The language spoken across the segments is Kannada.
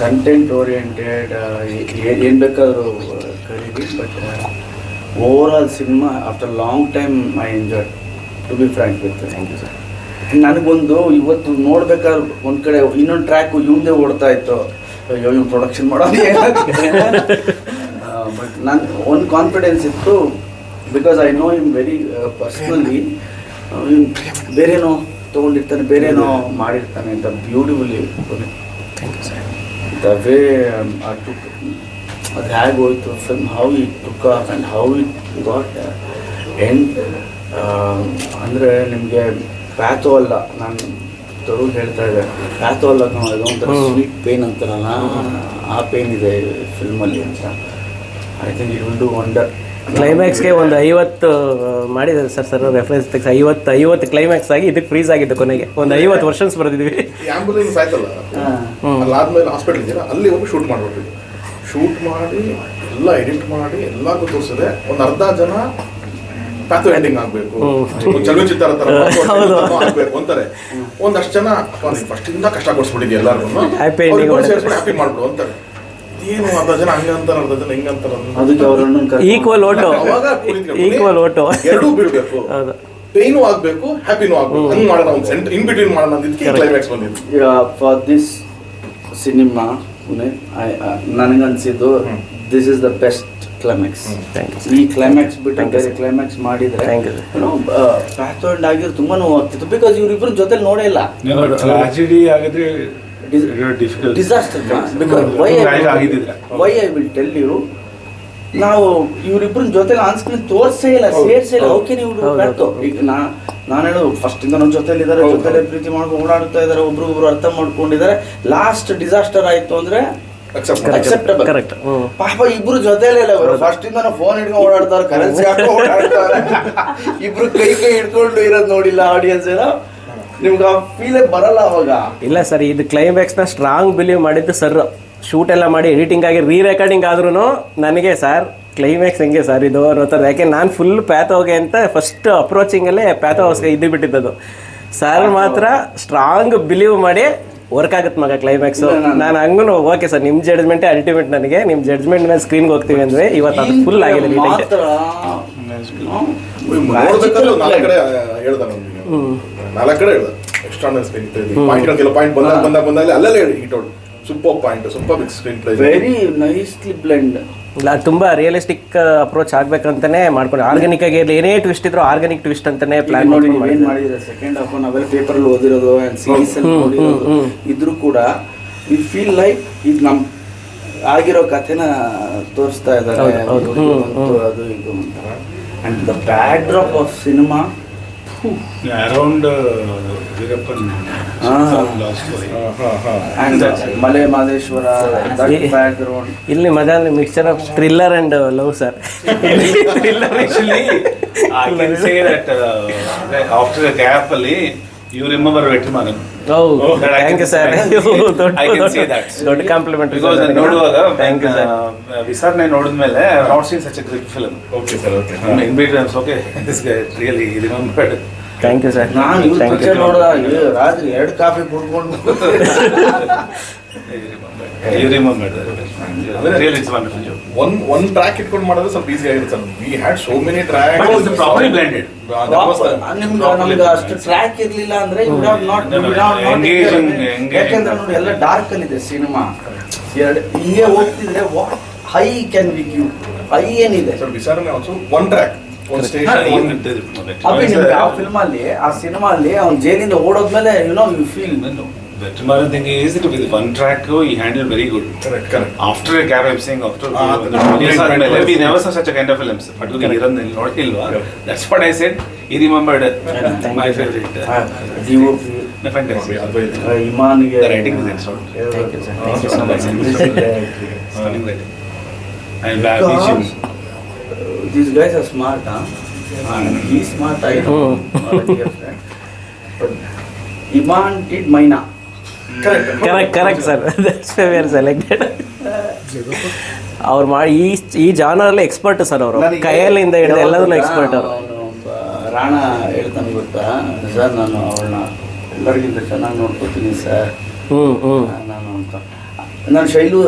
ಕಂಟೆಂಟ್ ಓರಿಯೆಂಟೆಡ್ ಏನು ಬೇಕಾದರೂ ಕರೀರಿ but over all cinema after long time I enjoy to be frank with thank you sir ನನಗೊಂದು ಇವತ್ತು ನೋಡ್ಬೇಕಾದ್ರೆ ಒಂದು ಕಡೆ ಇನ್ನೊಂದು ಟ್ರ್ಯಾಕು ಇವಂದೇ ಓಡ್ತಾ ಇತ್ತು. ಅಯ್ಯೋ ಇವ್ ಪ್ರೊಡಕ್ಷನ್ ಮಾಡೋದು ಬಟ್ ನಾನು ಒಂದು ಕಾನ್ಫಿಡೆನ್ಸ್ ಇತ್ತು because I know I'm very personally ಬೇರೇನೋ ತೊಗೊಂಡಿರ್ತಾನೆ ಬೇರೇನೋ ಮಾಡಿರ್ತಾನೆ ಅಂತ beautifully thank you sir the way took ಅದು ಹೇಗೆ ಹೋಯ್ತು film how it took off and how it got end ಅಂದರೆ ನಿಮಗೆ ಪ್ಯಾಥೋ ಅಲ್ಲ ನಾನು ತೊಡಗು ಹೇಳ್ತಾ ಇದ್ದೆ. ಪ್ಯಾಥೋ ಅಲ್ಲ ಅದು ಒಂಥರ ಸ್ವೀಟ್ ಪೇನ್ ಅಂತಾರಲ್ಲ ಆ ಪೇನ್ ಇದೆ ಫಿಲ್ಮಲ್ಲಿ ಅಂತ. I think it will do wonder ಕ್ಲೈಮ್ಯಾಕ್ಸ್ಗೆ ಒಂದು ಐವತ್ತು ಮಾಡಿದ್ದಾರೆ ಸರ್ ಸರ್ ರೆಫರೆನ್ಸ್ ತೆಗ್ಸ್ ಐವತ್ತು ಐವತ್ತು ಕ್ಲೈಮ್ಯಾಕ್ಸ್ ಆಗಿ ಇದಕ್ಕೆ ಫ್ರೀಸ್ ಆಗಿದ್ದು ಕೊನೆಗೆ. ಒಂದು ಐವತ್ತು ವರ್ಷನ್ಸ್ ಬರೆದಿದ್ವಿ. ಆಂಬುಲೆನ್ಸ್ ಆಯ್ತಲ್ಲ ಅಲ್ಲಿ ಅಲ್ಲಾದ್ಮೇಲೆ ಹಾಸ್ಪಿಟಲ್ ಇದೆಯಲ್ಲ ಅಲ್ಲಿ ಹೋಗಿ ಶೂಟ್ ಮಾಡ್ಬಿಟ್ವಿ. ಶೂಟ್ ಮಾಡಿ ಎಲ್ಲ ಎಡಿಟ್ ಮಾಡಿ ಎಲ್ಲ ತೋರಿಸಿದೆ. ಒಂದು ಅರ್ಧ ಜನ ಪ್ಯಾಥೋ ಎಂಡಿಂಗ್ ಆಗಬೇಕು. ಚಲನಚಿತ್ರ ತರ. ಆಗ್ಬೇಕು ಅಂತಾರೆ. ಒಂದಷ್ಟು ಜನ ಫಸ್ಟ್ ಇಂದ ಕಷ್ಟ ಕೊಡಿಸ್ಬಿಟ್ಟಿದ್ದೆ ಎಲ್ಲರೂ. ಹ್ಯಾಪಿ ಮಾಡ್ಬಿಡು ಅಂತಾರೆ. ಏನು ಅರ್ಧ ಜನ ಹಂಗಂತಾರ ಅರ್ಧ ಜನ ಹಿಂಗಂತಾರ ಅದಕ್ಕೆ ಅವ್ರನ್ನ ಈಕ್ವಲ್ ಓಟು ಈಕ್ವಲ್ ಓಟು ಎರಡೂ ಬಿಡಬೇಕು. ಹೌದು. ಪೇನು ಆಗ್ಬೇಕು ಹ್ಯಾಪಿನೂ ಆಗ್ಬೇಕು. ಹಂಗ್ ಮಾಡೋಣ ಒಂದು ಸೆಂಟ್ ಇನ್ ಬಿಟ್ವೀನ್ ಮಾಡೋಣ ಅಂದಿದ್ದಕ್ಕೆ ಕ್ಲೈಮ್ಯಾಕ್ಸ್ ಬಂದಿತ್ತು for this cinema ನನಗನ್ಸಿದ್ದು this is the best climax thank you ಈ ಕ್ಲೈಮ್ಯಾಕ್ಸ್ ಬಿಟ್ಟು ಬೇರೆ ಕ್ಲೈಮ್ಯಾಕ್ಸ್ ಮಾಡಿದ್ರೆ. ಪ್ಯಾಥೋಲ್ಡ್ ಆಗಿರೋ ತುಂಬಾ ನೋವು ಆಗ್ತಿತ್ತು ಬಿಕಾಸ್ ಇವ್ರಿಬ್ರು ಜೊತೆ ನೋಡೇ ಇಲ್ಲ. ಟ್ರಾಜಿಡಿ ಆಗಿದ್ರೆ disaster because why why I will tell you ನಾವು ಇವ್ರಿಬ್ರ ಜೊತೆ ಆನ್ ಸ್ಕ್ರೀನ್ ತೋರ್ಸೇ ಇಲ್ಲ ಸೇರ್ಸೇ ಇಲ್ಲ. ಓಕೆ ನೀವು ಈಗ ನಾ ನಾನು ಹೇಳೋದು ಫಸ್ಟ್ ಇಂದ ನಮ್ಮ ಜೊತೆಲಿ ಇದ್ದಾರೆ ಜೊತೆಲೆ ಪ್ರೀತಿ ಮಾಡ್ಕೊಂಡು ಓಡಾಡ್ತಾ ಇದ್ದಾರೆ ಒಬ್ರಿಗೊಬ್ರು ಅರ್ಥ ಮಾಡ್ಕೊಂಡಿದ್ದಾರೆ ಲಾಸ್ಟ್ ಡಿಸಾಸ್ಟರ್ ಆಯ್ತು ಅಂದ್ರೆ. ಕರೆಕ್ಟ್ ಪಾಪ ಇಬ್ರು ಜೊತೆಲೇ ಇಲ್ಲ ಫಸ್ಟ್ ಇಂದ ಫೋನ್ ಹಿಡ್ಕೊಂಡು ಓಡಾಡ್ತಾರೆ ಕರೆನ್ಸಿ ಹಾಕೊಂಡು ಓಡಾಡ್ತಾರೆ. ಇಬ್ರು ಕೈ ಕೈ ಹಿಡ್ಕೊಂಡು ಇರೋದು ನೋಡಿಲ್ಲ ಆಡಿಯನ್ಸ್ ಏನೋ. ನಿಮ್ಗೆ ಆ ಫೀಲೇ ಬರಲ್ಲ ಅವಾಗ? ಇಲ್ಲ ಸರ್ ಇದು ಕ್ಲೈಮ್ಯಾಕ್ಸ್ನ ಸ್ಟ್ರಾಂಗ್ ಬಿಲೀವ್ ಮಾಡಿದ್ದು ಸರ್ ಶೂಟ್ ಎಲ್ಲ ಮಾಡಿ ಎಡಿಟಿಂಗ್ ಆಗಿ ರೀ ರೆಕಾರ್ಡಿಂಗ್ ಆದ್ರೂ ನನಗೆ ಸರ್ ಕ್ಲೈಮ್ಯಾಕ್ಸ್ ಹೆಂಗೆ ಸರ್ ಇದು ಅನ್ನೋತಾರೆ ಯಾಕೆ ನಾನು ಫುಲ್ ಪ್ಯಾಥೋಗೆ ಅಂತ ಫಸ್ಟ್ ಅಪ್ರೋಚಿಂಗಲ್ಲೇ ಪ್ಯಾಥೋ ಹೌಸ್ಗೆ ಇದು ಬಿಟ್ಟಿದ್ದದು. ಸರ್ ಮಾತ್ರ ಸ್ಟ್ರಾಂಗ್ ಬಿಲೀವ್ ಮಾಡಿ ವರ್ಕ್ ಆಗುತ್ತೆ ಮಗ ಕ್ಲೈಮ್ಯಾಕ್ಸು ನಾನು- ಹಂಗೂ ಓಕೆ ಸರ್ ನಿಮ್ಮ ಜಡ್ಜ್ಮೆಂಟೇ ಅಲ್ಟಿಮೇಟ್ ನನಗೆ. ನಿಮ್ಮ ಜಡ್ಜ್ಮೆಂಟ್ ಮೇಲೆ ಸ್ಕ್ರೀನ್ಗೆ ಹೋಗ್ತೀವಿ ಅಂದರೆ ಇವತ್ತು ಅದು ಫುಲ್ ಆಗಿದೆ ಮಾತ್ರ? ಹೇಳ್ದ ನಾಲ್ಕು ಕಡೆ ಹೇಳ್ದ ಎಕ್ಸ್ಟ್ರಾ ಸ್ಕ್ರೀನ್ ಪ್ಲೇ ಪಾಯಿಂಟ್ ಕೆಲವು ಪಾಯಿಂಟ್ ಬಂದಾಗ ಬಂದಾಗ ಬಂದಾಗ ಅಲ್ಲಲ್ಲೇ hit out super point super big screenplay very nicely blend ತುಂಬಾ ರಿಯಲಿಸ್ಟಿಕ್ ಅಪ್ರೋಚ್ ಆಗ್ಬೇಕಂತಾನೆ ಮಾಡ್ಕೊಂಡು. ಆರ್ಗಾನಿಕ್ ಆಗಿ ಏನೇ ಟ್ವಿಸ್ಟ್ ಇದ್ರು ಆರ್ಗಾನಿಕ್ ಟ್ವಿಸ್ಟ್ ಅಂತಾನೆ ಪ್ಲಾನ್ ಮಾಡಿ ಮಾಡಿದ್ರೆ ಸೆಕೆಂಡ್ ಹಾಫ್ ನಾವೆಲ್ಲ ಪೇಪರ್ ಅಲ್ಲಿ ಓದಿರೋದು ಅಂಡ್ ಸೀರೀಸ್ ಅಲ್ಲಿ ನೋಡಿರೋದು. ಇದ್ರೂ ಕೂಡ ವಿ ಫೀಲ್ ಲೈಕ್ ಇದು ನಮ್ ಆಗಿರೋ ಕಥೆನ ತೋರಿಸ್ತಾ ಇದ್ದಾರೆ. ಅದು ಇದು ಅಂತ. And the backdrop of cinema around Male Madeshwara ಈ- ಬ್ಯಾಕ್ ಗ್ರೌಂಡ್ ಇಲ್ಲಿ ಮಜಾ mixture of thriller and love sir thriller actually I after a ಅಲ್ಲಿ you remember wait That thank you can- sir I can say that. ದೊಡ್ಡ ಕಾಂಪ್ಲಿಮೆಂಟ್ Because ನೋಡುವಾಗ ಥ್ಯಾಂಕ್ ಯು ಸರ್ ವಿಸಾರ್ನೆ ನೋಡಿದ್ಮೇಲೆ not seen such great film okay sir okay in between okay this guy really remembered thank you sir ನಾನು ಇವ್ರ ಪಿಕ್ಚರ್ ನೋಡಿದಾಗ ರಾತ್ರಿ ಎರಡು ಕಾಫಿ ಕುಡ್ಕೊಂಡು you remembered really it's wonderful job one one track ಇಟ್ಕೊಂಡು ಮಾಡಿದ್ರೆ ಸ್ವಲ್ಪ ಈಸಿ ಆಗಿರುತ್ತೆ sir we had so many track properly blended properly blended. ನಿಮ್ಗೆ ನಮ್ಗೆ ಅಷ್ಟು ಟ್ರ್ಯಾಕ್ ಇರ್ಲಿಲ್ಲ ಅಂದ್ರೆ have ಯಾಕಂದ್ರೆ ನೋಡಿ ಎಲ್ಲ ಡಾರ್ಕ್ ಅಲ್ಲಿ ಇದೆ ಸಿನಿಮಾ ಎರಡು ಹಿಂಗೆ ಹೋಗ್ತಿದ್ರೆ high can we queue high ಏನಿದೆ? ಸರ್ ಆಲ್ಸೋ ಒನ್ ಟ್ರ್ಯಾಕ್ ಆ ಫಿಲ್ಮ್ ಅಲ್ಲಿ ಆ ಸಿನಿಮಾ ಅಲ್ಲಿ ಅವ್ನ ಜೈಲಿಂದ ಓಡೋದ್ಮೇಲೆ you know you feel The Tumaran thing is that with one track, oh, he handled very good. Correct, correct. After a gap, I'm saying after ah, the, the, we never saw such a kind of films. But correct. that's what I said. He remembered my favorite. Uh, uh, fantastic. Uh, Iman, the writing is excellent. Thank you, sir. Thank you so ah, much. Stunning writing. And uh, because uh, these guys are smart, huh? He's smart, I know. Oh. Iman did Maina. Correct correct sir are selected ಅವ್ರು ಮಾಡಿ ಈ ಈ ಜಾನರಲ್ಲಿ ಎಕ್ಸ್ಪರ್ಟ್ ಸರ್ ಅವರು. ಕೈಯಲ್ಲಿಂದ ಹಿಡಿದು ಎಲ್ಲದನ್ನು ಎಕ್ಸ್ಪರ್ಟ್ ಅವರು. ರಾಣ ಹೇಳ್ತಾನೆ ಗೊತ್ತಾ? ಸರ್ ನಾನು ಅವಳನ್ನ ಎಲ್ಲರಿಗಿಂತ ಚೆನ್ನಾಗಿ ನೋಡ್ಕೊತೀನಿ ಸರ್. ಹ್ಞೂ ಹ್ಞೂ ನಾನು ಅಂತ. ನಾನು ಶೈಲು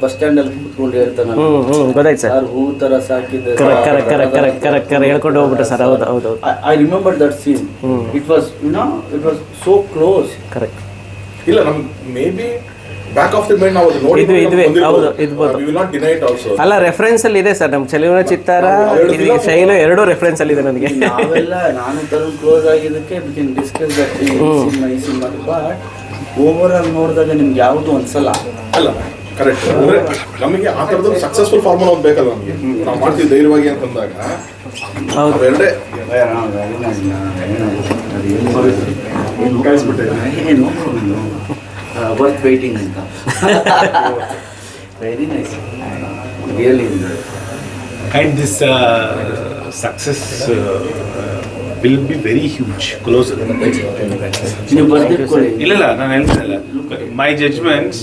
ಬಸ್ ಸ್ಟ್ಯಾಂಡ್ ಅಲ್ಲಿ ಕೂತ್ಕೊಂಡು ಹೇಳ್ತಾನಲ್ಲ ಹ್ಮ್ ಹ್ಮ್ ಗೊತ್ತಾಯ್ತು ಸರ್. ಹೂ ತರ ಸಾಕಿದೆ correct correct correct correct correct correct ಹೇಳ್ಕೊಂಡು ಹೋಗ್ಬಿಟ್ಟು ಸರ್. ಹೌದು ಹೌದು ಹೌದು. I remember that scene hmm. It was you know it was so close correct ಇಲ್ಲ ನಮ್ maybe back of the mind ನಾವು ನೋಡಿ ಇದು- ಇದು- ಹೌದು, ಇದ್ಬೋದು. We will not deny it also ಅಲ್ಲ ರೆಫರೆನ್ಸ್ ಅಲ್ಲಿ ಇದೆ ಸರ್. ನಮ್ಮ ಚಲುವನ ಚಿತ್ತಾರ ಇದು ಶೈಲು ಎರಡು ರೆಫರೆನ್ಸ್ ಅಲ್ಲಿ ಇದೆ ನನಗೆ. ನಾವೆಲ್ಲ ನಾನು ತರ ಕ್ಲೋಸ್ ಆಗಿದ್ದಕ್ಕೆ we can discuss that cinema ಈ ಸಿನಿಮಾ ಬಟ್ ಓವರ್ ಆಲ್ ನೋಡಿದಾಗ ನಿಮ್ಗೆ ಯಾವುದು ಅನ್ಸಲ್ಲ. ಅಲ್ಲ ಕರೆಕ್ಟ್ ಅಂದ್ರೆ ನಮಗೆ ಆ ತರದ ಸಕ್ಸಸ್ಫುಲ್ ಫಾರ್ಮುಲಾ ಒಂದು ಬೇಕಲ್ಲ ನಮಗೆ? ನಾವು ಮಾಡ್ತೀವಿ ಧೈರ್ಯವಾಗಿ ಅಂತಂದಾಗ. ಹೌದು. ಅವೆರಡೇ ಏನು? ವರ್ತ್ ವೇಟಿಂಗ್ ಅಂತ. Very nice really And this uh, success uh, will be very huge, closer. ನೀವು ಬರ್ದಿಟ್ಕೊಳ್ಳಿ ಇಲ್ಲ ಇಲ್ಲ ನಾನು ಹೇಳ್ತೀನಲ್ಲ my judgements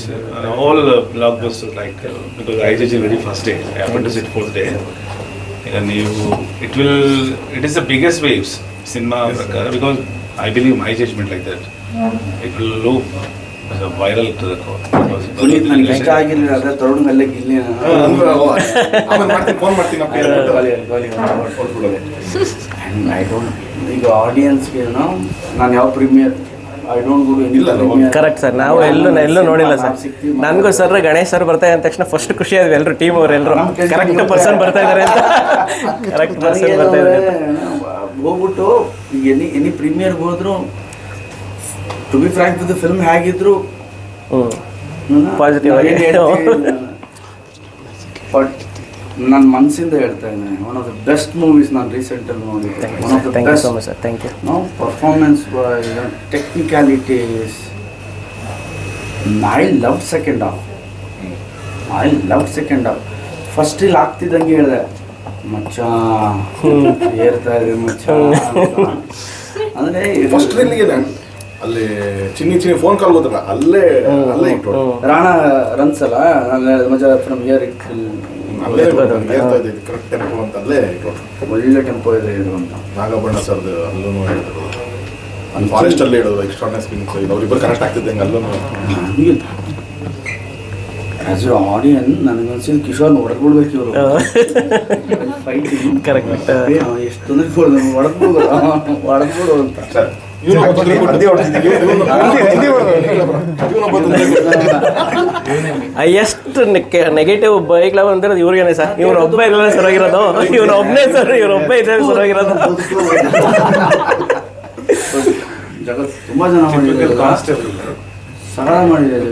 all blockbuster like because I judge very first day I happen to sit fourth day ಈಗ ನೀವು it will it is the biggest waves cinema ಪ್ರಕಾರ because I believe my judgement like that it will low viral to the Puneeth ನನಗೆ ಇಷ್ಟ ಆಗಿರಲಿಲ್ಲ ಅದೇ ತರುಣ್ ಅಲ್ಲೇ ಗಿಲ್ಲಿ ಅಂದ್ರೆ ಆಮೇಲೆ ಮಾಡ್ತೀನಿ ಫೋನ್ ಮಾಡ್ತೀನಿ ಆ್ಯಂಡ್ ಐ ಡೋಂಟ್ ಈಗ ಆಡಿಯನ್ಸ್ಗೆ ನಾನು ಯಾವ ಪ್ರೀಮಿಯರ್ ಐ ಡೋಂಟ್ ಗೋ ಇಲ್ಲ, ಕರೆಕ್ಟ್ ಸರ್ ನಾವು ಎಲ್ಲೂ ಎಲ್ಲೂ ನೋಡಿಲ್ಲ ಸರ್ ನನಗೂ ಸರ್ ಗಣೇಶ್ ಸರ್ ಬರ್ತಾ ಅಂದ ತಕ್ಷಣ ಫಸ್ಟ್ ಖುಷಿ ಆದ್ವಿ ಎಲ್ಲರೂ ಟೀಮ್ ಅವ್ರು ಎಲ್ಲರೂ ಕರೆಕ್ಟ್ ಪರ್ಸನ್. ಬರ್ತಾ ಇದಾರೆ ಅಂತ. ಕರೆಕ್ಟ್ ಪರ್ಸನ್ ಬರ್ತಾ ಇದಾರೆ ಅಂತ. ಹೋಗ್ಬಿಟ್ಟು ಎನಿ ಎನಿ ಪ್ರೀಮಿಯರ್ಗೆ ಹೋದ್ರು to be frank with film ಹೇಗಿದ್ರು ಪಾಸಿಟಿವ್ ಆಗಿ. ಬಟ್ ನನ್ನ ಮನಸ್ಸಿಂದ ಹೇಳ್ತಾ ಇದ್ದೇನೆ. One of the best movies ನಾನು ರೀಸೆಂಟಲ್ಲಿ ನೋಡಿದ್ದೆ one of the so much sir thank you No, performance technicalities I technicalities. I loved second half. I loved second half. First ಇಲ್ಲಿ ಆಗ್ತಿದ್ದಂಗೆ ಹೇಳಿದೆ ಮಚ್ಚ ಏರ್ತಾ ಇದೆ ಮಚ್ಚ. ಅಂದರೆ ಫಸ್ಟ್ ಇಲ್ಲಿಗೆ ಅಲ್ಲಿ ಚಿನ್ನಿ ಚಿನ್ನಿ ಫೋನ್ ಕಾಲ್ ಗೊತ್ತಲ್ಲ ಅಲ್ಲೇ ಅಲ್ಲೇ ಇಟ್ಟು ರಾಣ ರನ್ಸಲ್ಲ ಅಲ್ಲ ನಾನು ಮಚ್ಚ ಫ್ರಮ್ ಇಯರ್ ಇಟ್ ಅಲ್ಲೇ ಏರ್ತಾ ಇದ್ದಿದ್ದು ಕರೆಕ್ಟ್ ಟೆಂಪೋ ಅಂತ ಅಲ್ಲೇ ಇಟ್ಟು ಒಳ್ಳೆ ಟೆಂಪೋ ಇದೆ ಇದು ಅಂತ. ನಾಗಬಣ್ಣ ಸರ್ದು ಅಲ್ಲೂ ಹೇಳಿದ್ರು. ಅಲ್ಲಿ ಫಾರೆಸ್ಟ್ ಅಲ್ಲಿ ಹೇಳೋದು ಎಕ್ಸ್ಟ್ರಾ ಸ್ಪಿನ್ಸ್ ಅವ್ರಿಬ್ಬರು ಕನೆಕ್ಟ್ ಆಗ್ತಿದ್ದಂಗೆ ಅಲ್ಲೂ. ನನಗೆ ಆಸ್ ಆಡಿಯನ್ ನನಗನ್ಸಿದ್ದು ಕಿಶೋರ್ ಹೊಡೆದ್ಬಿಡ್ಬೇಕು ಇವರು. ಫೈಟಿಂಗ್ ಕರೆಕ್ಟ್ ಎಷ್ಟು ಕೊಡೋದು ಹೊಡೆದ್ಬಿಡು ಹೊಡೆದ್ಬಿಡು ಅಂತ. ಸರ್. ಎಷ್ಟು ನೆಗೆಟಿವ್ ಬೈಕ್ಲ ಬಂದಿರೋದು ಇವ್ರಿಗೇನೆ ಸರ್. ಇವ್ರ ಒಬ್ಬ ಇರಲ್ಲ ಸರೋಗಿರೋದು ಇವ್ರ ಒಬ್ಬನೇ ಸರ್ ಇವ್ರ ಒಬ್ಬ ಇದ್ರೆ ಸರೋಗಿರೋದು ಜಗತ್ ತುಂಬಾ ಜನ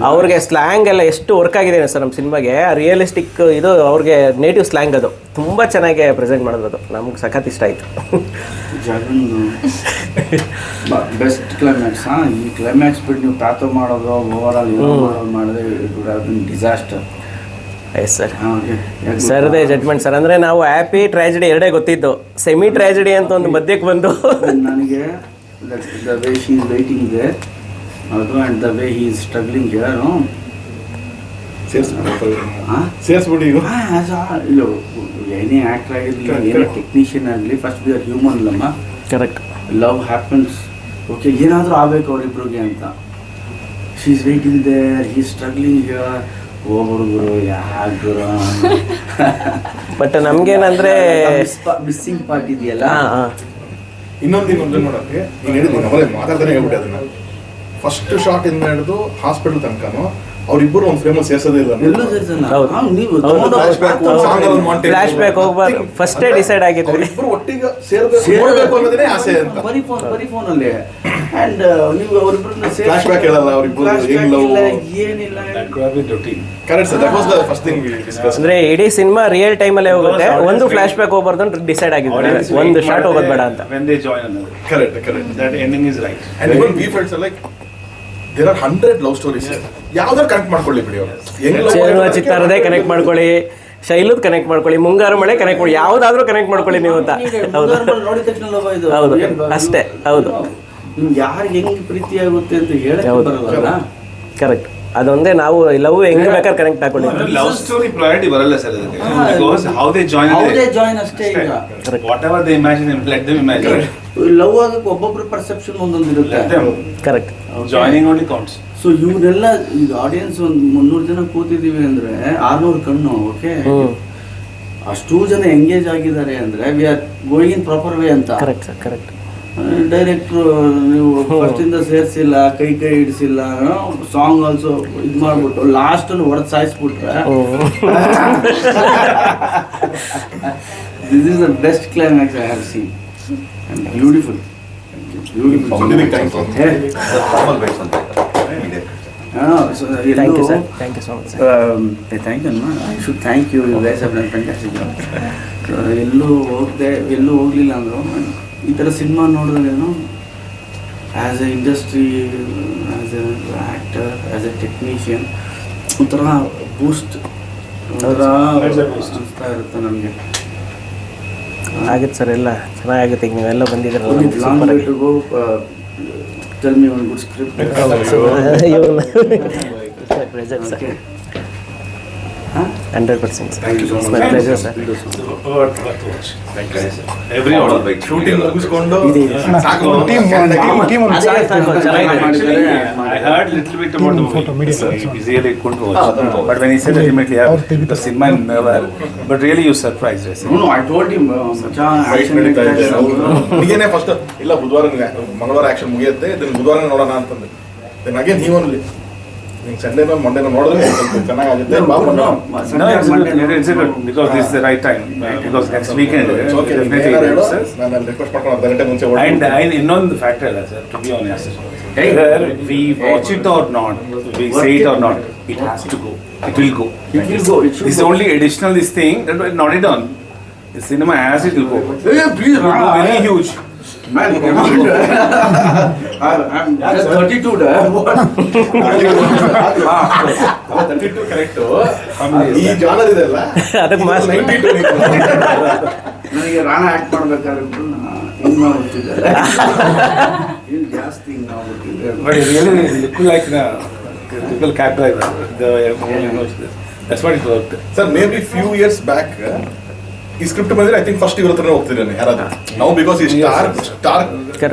ಅವ್ರಿಗೆ ಸ್ಲ್ಯಾಂಗ್ ಎಲ್ಲ ಎಷ್ಟು ವರ್ಕ್ ಆಗಿದೆ ಸರ್ ನಮ್ಮ ಸಿನಿಮಾಗೆ. ರಿಯಲಿಸ್ಟಿಕ್ ಇದು ಅವ್ರಿಗೆ ನೇಟಿವ್ ಸ್ಲ್ಯಾಂಗ್ ಅದು. ತುಂಬ ಚೆನ್ನಾಗಿ ಪ್ರೆಸೆಂಟ್ ಮಾಡೋದು ಅದು ನಮ್ಗೆ ಸಖತ್ ಇಷ್ಟ ಆಯಿತು. ಬೆಸ್ಟ್ ಕ್ಲೈಮ್ಯಾಕ್ಸ್ ಹಾ ಈ ಕ್ಲೈಮ್ಯಾಕ್ಸ್ ಬಿಟ್ಟು ನೀವು ಪ್ಯಾಥೋ ಮಾಡೋದು ಓವರ್ ಆಲ್ ಮಾಡೋದು ಮಾಡಿದ್ರೆ ಡಿಸಾಸ್ಟರ್ ಎಸ್ ಸರ್ ಸರ್ದೇ ಜಡ್ಜ್ಮೆಂಟ್ ಸರ್ ಅಂದರೆ ನಾವು ಹ್ಯಾಪಿ ಟ್ರ್ಯಾಜಿಡಿ ಎರಡೇ ಗೊತ್ತಿದ್ದು. ಸೆಮಿ ಟ್ರ್ಯಾಜಿಡಿ ಅಂತ ಒಂದು ಮಧ್ಯಕ್ಕೆ ಬಂದು. ನನಗೆ ಅದು and the way he? Is struggling here ಸೇರಿಸ್ಬಿಡಿ ಇಲ್ಲ ಏನೇ ಆ್ಯಕ್ಟರ್ ಆಗಿರಲಿ ಏನೇ ಟೆಕ್ನಿಷಿಯನ್ ಆಗಲಿ ಫಸ್ಟ್ ವಿ ಆರ್ ಹ್ಯೂಮನ್ ಲಮ್ಮ ಕರೆಕ್ಟ್ ಲವ್ ಹ್ಯಾಪನ್ಸ್ ಓಕೆ ಏನಾದರೂ ಆಗಬೇಕು ಅವರಿಬ್ರಿಗೆ ಅಂತ. She is waiting there he struggling here ಯಾಕೆ ಗುರು. ಬಟ್ ನಮ್ಗೇನಂದ್ರೆ ಮಿಸ್ಸಿಂಗ್ ಪಾರ್ಟ್ ಇದೆಯಲ್ಲ? ಇನ್ನೊಂದು ನೋಡಕ್ಕೆ. ಈಗ ಹೇಳಿದ್ದೀನಿ ನಮ್ಮಲ್ಲಿ ಮಾತಾಡ್ತಾನೆ ಹೇಳ್ಬಿಟ್ಟೆ ಅದನ್ನ. ಫಸ್ಟ್ ಶಾಟ್ ಇಂದ ಹಿಡಿದು ಹಾಸ್ಪಿಟಲ್ ತನಕನು? ಅವ್ರಿಬ್ಬರು ಒಂದು ಫ್ರೇಮಲ್ಲಿ ಸೇರ್ಸೋದೇ ಇಲ್ಲ ಅಲ್ಲಿ. ಫ್ಲಾಶ್ ಬ್ಯಾಕ್ ಹೋಗ್ಬಾರ್ದು. ಫಸ್ಟೇ ಡಿಸೈಡ್ ಆಗಿದ್ವಿ ಇಬ್ಬರು ಒಟ್ಟಿಗೆ ಸೇರ್ಬೇಕು. ಅನ್ನೋದೇ ಆಸೆ ಅಂತ. ಬರಿ ಫೋನ್ ಬರೀ ಫೋನಲ್ಲಿ ಅಂಡ್ ನೀವು ಅವರಿಬ್ಬರನ್ನ ಬ್ಯಾಕ್ ಹೇಳಲ್ಲ ಅವರಿಬ್ಬರು ಹೆಂಗ್ love. ಏನಿಲ್ಲ. Correct sir that was the first thing we discuss ಅಂದ್ರೆ ಇಡೀ ಸಿನಿಮಾ ರಿಯಲ್ ಟೈಮ್ ಅಲ್ಲಿ ಹೋಗುತ್ತೆ. ಒಂದು ಫ್ಲಾಶ್ ಬ್ಯಾಕ್ ಹೋಗ್ಬಾರ್ದು ಅಂತ ಡಿಸೈಡ್ ಆಗಿದ್ವಿ ಒಂದು ಶಾಟ್ ಹೋಗೋದು ಬೇಡ ಅಂತ. ವೆನ್ ದೇ join ಅನ್ನೋದು. Correct correct that ending is right and even we are like there are hundred love stories ಯಾವ್ದಾರು ಕನೆಕ್ಟ್ ಮಾಡ್ಕೊಳ್ಳಿ ಬಿಡಿ ಅವರು. ಹೆಂಗ್ ಚಿತ್ತಾರದೇ ಕನೆಕ್ಟ್ ಮಾಡ್ಕೊಳ್ಳಿ ಶೈಲದ್ ಕನೆಕ್ಟ್ ಮಾಡ್ಕೊಳ್ಳಿ ಮುಂಗಾರು ಮಳೆ ಕನೆಕ್ಟ್ ಮಾಡಿ ಯಾವ್ದಾದ್ರೂ ಕನೆಕ್ಟ್ ಮಾಡ್ಕೊಳ್ಳಿ ನೀವು ಅಂತ. ಹೌದು. ನೋಡಿದ ತಕ್ಷಣ ಲವ್ ಇದು ಹೌದು. ಅಷ್ಟೇ, ಹೌದು. ಯಾರು ಯಾರಿಗೆ ಹೆಂಗ್ ಪ್ರೀತಿ ಆಗುತ್ತೆ ಅಂತ. ಬರಲ್ಲ ಕರೆಕ್ಟ್ ಅದೊಂದೇ ನಾವು ಲವ್ ಹೆಂಗ್ ಬೇಕಾದ್ರೆ ಕನೆಕ್ಟ್ ಹಾಕೊಂಡಿದ್ವಿ ಲವ್ ಸ್ಟೋರಿ ಪ್ರಯಾರಿಟಿ ಬರಲ್ಲ ಸರ್ ಅದಕ್ಕೆ. Because how they join how they join ಅಷ್ಟೇ ಈಗ. Whatever they imagine let they imagine love ಆಗಕ್ಕೆ ಒಬ್ಬೊಬ್ಬರ ಪರ್ಸೆಪ್ಷನ್ ಒಂದೊಂದು ಇರುತ್ತೆ. Correct joining only counts so ಇವರೆಲ್ಲ ಈಗ ಆಡಿಯನ್ಸ್ ಒಂದು ಮುನ್ನೂರು ಜನ ಕೂತಿದ್ದೀವಿ ಅಂದ್ರೆ ಆರ್ನೂರು ಕಣ್ಣು ಓಕೆ ಅಷ್ಟು ಜನ ಎಂಗೇಜ್ ಆಗಿದ್ದಾರೆ ಅಂದ್ರೆ we are going in proper way ಅಂತ. ಕರೆಕ್ಟ್ ಸರ್ ಕರೆಕ್ಟ್ ಡೈರೆಕ್ಟ್ರು ನೀವು ಫಸ್ಟಿಂದ ಸೇರಿಸಿಲ್ಲ ಕೈ ಕೈ ಹಿಡಿಸಿಲ್ಲ ಸಾಂಗ್ ಆಲ್ಸೋ ಇದು ಮಾಡ್ಬಿಟ್ಟು ಲಾಸ್ಟಲ್ಲಿ ಹೊಡೆದು ಸಾಯಿಸ್ಬಿಟ್ರೆ. This is the best climax I have seen beautiful ಎಲ್ಲೂ ಹೋಗದೆ ಎಲ್ಲೂ ಹೋಗ್ಲಿಲ್ಲ ಅಂದರು ಈ ಥರ cinema ನೋಡಿದ್ರೇನು as a industry as a actor as a technician ಒಂಥರ ಬೂಸ್ಟ್ ಒಂಥರ ಅನಿಸ್ತಾ ಇರುತ್ತೆ ನಮಗೆ. ಆಗುತ್ತೆ ಸರ್ ಎಲ್ಲ ಚೆನ್ನಾಗಾಗುತ್ತೆ ಈಗ ನೀವೆಲ್ಲ go tell me one good script hundred percent sir Thank you so much. Pleasure sir order. Shooting ಮುಗಿಸ್ಕೊಂಡು. ಸಾಕು ಅದೇ ಸಾಕು, ಚೆನ್ನಾಗಿದೆ. Actually, I heard little bit about the movie. So he really couldn't watch. But when he said ultimately, yeah, the cinema never. But really, you surprised us. No, no, I told him, uh, ಮಚ್ಚಾ, Fight action ನಡೀತಾ ಇದೆ ನಡೀತಾ ಇದೆ. ನನಗೇನೆ ಫಸ್ಟ್ ಇಲ್ಲ ಬುಧವಾರ ಮಂಗಳವಾರ ಆಕ್ಷನ್ ಮುಗಿಯುತ್ತೆ ಇದನ್ನ ಬುಧವಾರ ನೋಡೋಣ ಅಂತಂದೆ ದೆನ್ ಅಗೇನ್ ಹಿ ಓನ್ಲಿ ನಿಂಗೆ ಸಂಡೇನೋ ಮಂಡೇನೋ ನೋಡಿದ್ರೆ ಸ್ವಲ್ಪ ಚೆನ್ನಾಗಾಗುತ್ತೆ ಬಾ No, ಬಂದು no, No, Sunday it's and good. Monday, It's good because this is the right time. Uh, because next weekend, uh, It's okay, definitely ಏನಾರು ಹೇಳು, it is. ನಾನು ಅಲ್ಲಿ ರಿಕ್ವೆಸ್ಟ್ ಮಾಡ್ಕೊಂಡು ಅರ್ಧ ಗಂಟೆ ಮುಂಚೆ And ಹೊರಡ್ತೀನಿ. I ಇನ್ನೊಂದು ಫ್ಯಾಕ್ಟರ್ ಅಲ್ಲ sir to be honest Hey. whether we watch it or not we say it or not it has to go it will go It will go, it should this go. only additional this thing that will not it on the cinema as man. come on. I'm just 32, da. What? Thirty two correct ಈ ಜಾನರ್ ಇದೆಲ್ಲ ಅದಕ್ಕೆ ಮಾಸ್ ನೈಂಟಿ ಟು ನನಗೆ ರಾಣ ಆಕ್ಟ್ ಮಾಡ್ಬೇಕಾದ್ರೆ ಹಿಂಗ್ ಮಾಡ್ಬಿಟ್ಟಿದ್ದಾರೆ ಇಲ್ಲಿ ಜಾಸ್ತಿ ಹಿಂಗ್ ಮಾಡ್ಬಿಟ್ಟಿದ್ದಾರೆ like the typical character the that's what it worked sir maybe few years back ಈ ಸ್ಕ್ರಿಪ್ಟ್ ಬಂದ್ರೆ ಐ ಥಿಂಕ್ ಫಸ್ಟ್ ಇವ್ರ ಹತ್ರನೇ ಹೋಗ್ತಿದ್ದೇನೆ ಯಾರಾದ್ರೂ ನಾವು ಬಿಕಾಸ್ ಈ ಸ್ಟಾರ್ ಸ್ಟಾರ್.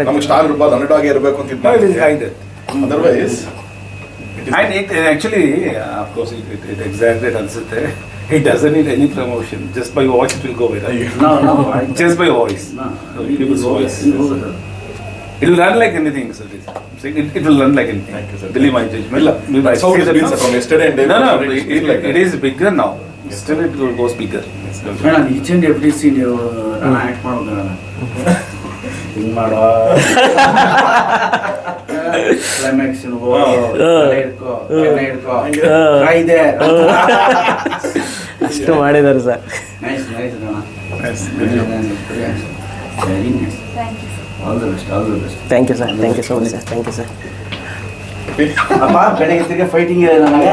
ನಮ್ಗೆ ಸ್ಟಾರ್ ಇರ್ಬಾರ್ದು ಅಂಡರ್ ಇರಬೇಕು ಅಂತ it otherwise it, it actually uh, of course it, it, it exaggerates ಅನ್ಸುತ್ತೆ it doesn't need any promotion just by watch it will go viral No, no, I- just by voice No, people's voice It will run like anything, sir. It, it will run like anything. Thank you, sir. Believe my judgment. I That's how been, sir, from yesterday and day No, no, it, it, like it is bigger now. Still, it will goes bigger. Madam each and every scene ನೀವು ಆಕ್ಟ್ ಮಾಡೋದು ಮೇಡಮ್ ಹಿಂಗ್ ಮಾಡೋ. Climax there. ಅಷ್ಟು ಮಾಡಿದ್ದಾರೆ sir. Nice nice. All the best, all the best. Thank you sir thank you so much sir thank you sir ಅಪ್ಪ ಬೆಳಗ್ಗೆ ತಿರ್ಗಿ ಫೈಟಿಂಗ್ ಇದೆ ನನಗೆ?